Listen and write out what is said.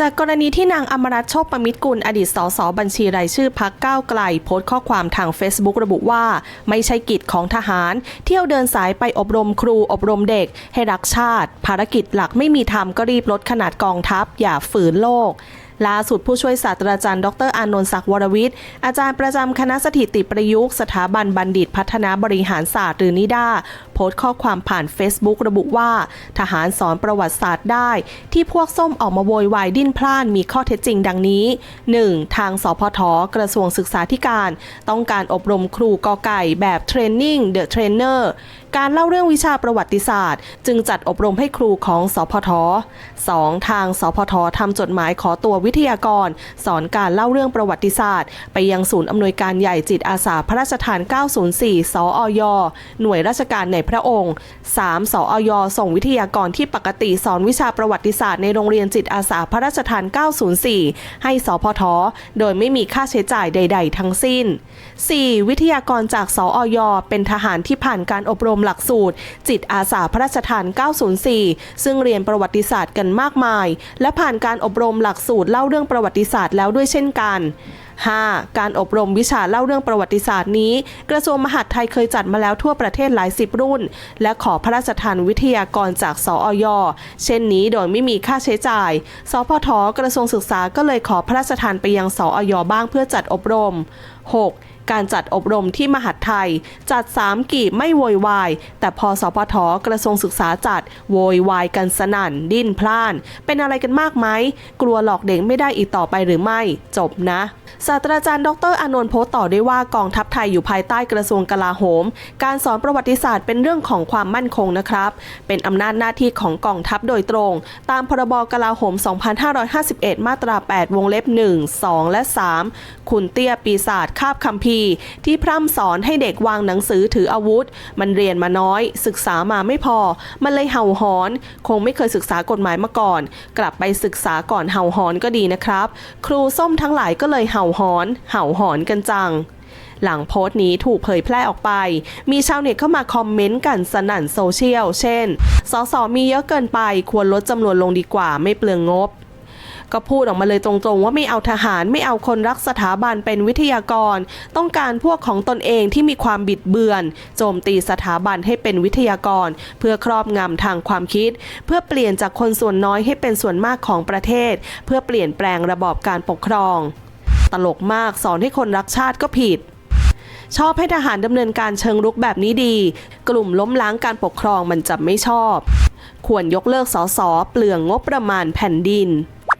จากกรณีที่นางอมรัตน์โชคประมิตรกุลอดีตสสบัญชีรายชื่อพักก้าวไกล โพสต์ข้อความทาง Facebook ระบุว่า ไม่ใช่กิจของทหาร เที่ยวเดินสายไปอบรมครูอบรมเด็ก ให้รักชาติ ภารกิจหลักไม่มีทำก็รีบลดขนาดกองทัพ อย่าฝืนโลก ล่าสุดผู้ช่วยศาสตราจารย์ดรอานนท์ศักดิ์วรวิทย์ อาจารย์ประจำคณะสถิติประยุกต์ สถาบันบัณฑิตพัฒนาบริหารศาสตร์หรือนิด้าโพสต์ข้อความผ่าน Facebook ระบุว่า ทหารสอนประวัติศาสตร์ได้ ที่พวกส้มออกมาโวยวายดิ้นพล่านมีข้อเท็จจริงดังนี้ 1. ทางสพทกระทรวงศึกษาธิการ ต้องการอบรมครูกอไก่แบบเทรนนิ่งเดอะเทรนเนอร์การเล่าเรื่องวิชาประวัติศาสตร์ จึงจัดอบรมให้ครูของสพท 2. ทางสพททำจดหมายขอตัววิทยากร สอนการเล่าเรื่องประวัติศาสตร์ ไปยังศูนย์อำนวยการใหญ่จิตอาสาพระราชทาน 904 สออยหน่วยราชการในพระองค์ 3. สออยส่งวิทยากรที่ปกติสอนวิชาประวัติศาสตร์ในโรงเรียนจิตอาสาพระราชทาน 904 ให้สพท โดยไม่มีค่าใช้จ่ายใด ๆ ทั้งสิ้น 4. วิทยากรจากสออยเป็นทหารที่ผ่านการอบรมหลักสูตร จิตอาสาพระราชทาน 904 ซึ่งเรียนประวัติศาสตร์กันมากมาย และผ่านการอบรมหลักสูตรเล่าเรื่องประวัติศาสตร์แล้วด้วยเช่นกัน 5. การอบรมวิชาเล่าเรื่องประวัติศาสตร์นี้ กระทรวงมหาดไทยเคยจัดมาแล้วทั่วประเทศหลายสิบรุ่น และขอพระราชทานวิทยากรจากสออยเช่นนี้โดยไม่มีค่าใช้จ่าย สพทกระทรวงศึกษาก็เลยขอพระราชทานไปยังสออยบ้างเพื่อจัดอบรม 6. การจัดอบรมที่มหาดไทย จัด 3 กีบไม่โวยวาย แต่พอสพทกระทรวงศึกษาจัด โวยวายกันสนั่น ดิ้นพล่าน เป็นอะไรกันมากไหม กลัวหลอกเด็กไม่ได้อีกต่อไปหรือไม่ จบนะ ศาสตราจารย์ดรอนนท์โพสต์ต่อได้ว่ากองทัพไทยอยู่ภายใต้กระทรวงกลาโหม การสอนประวัติศาสตร์เป็นเรื่องของความมั่นคงนะครับ เป็นอำนาจหน้าที่ของกองทัพโดยตรง ตามพรบกลาโหม 2551 มาตรา 8 วงเล็บ 1 2 และ 3 คุณเตี้ยปีศาจคาบคัมภีร์ ที่พร่ำสอนให้เด็กวางหนังสือถืออาวุธ มันเรียนมาน้อย ศึกษามาไม่พอ มันเลยเห่าหอน คงไม่เคยศึกษากฎหมายมาก่อน กลับไปศึกษาก่อนเห่าหอนก็ดีนะครับ ครูส้มทั้งหลายก็เลยเห่าหอน เห่าหอนกันจังหลังโพสต์นี้ถูกเผยแพร่ออกไป มีชาวเน็ตเข้ามาคอมเมนต์กันสนั่นโซเชียล เช่น สสมีเยอะเกินไป ควรลดจำนวนลงดีกว่าไม่เปลืองงบ ก็พูดออกมาเลยตรงๆ ว่าไม่เอาทหารไม่เอาคนรักสถาบันเป็นวิทยากร ต้องการพวกของตนเองที่มีความบิดเบือน โจมตีสถาบันให้เป็นวิทยากร เพื่อครอบงำทางความคิด เพื่อเปลี่ยนจากคนส่วนน้อยให้เป็นส่วนมากของประเทศ เพื่อเปลี่ยนแปลงระบอบการปกครอง ตลกมากสอนให้คนรักชาติก็ผิดชอบให้ทหารดำเนินการเชิงรุกแบบนี้ดี กลุ่มล้มล้างการปกครองมันจะไม่ชอบ ควรยกเลิกสสเปลืองงบประมาณแผ่นดิน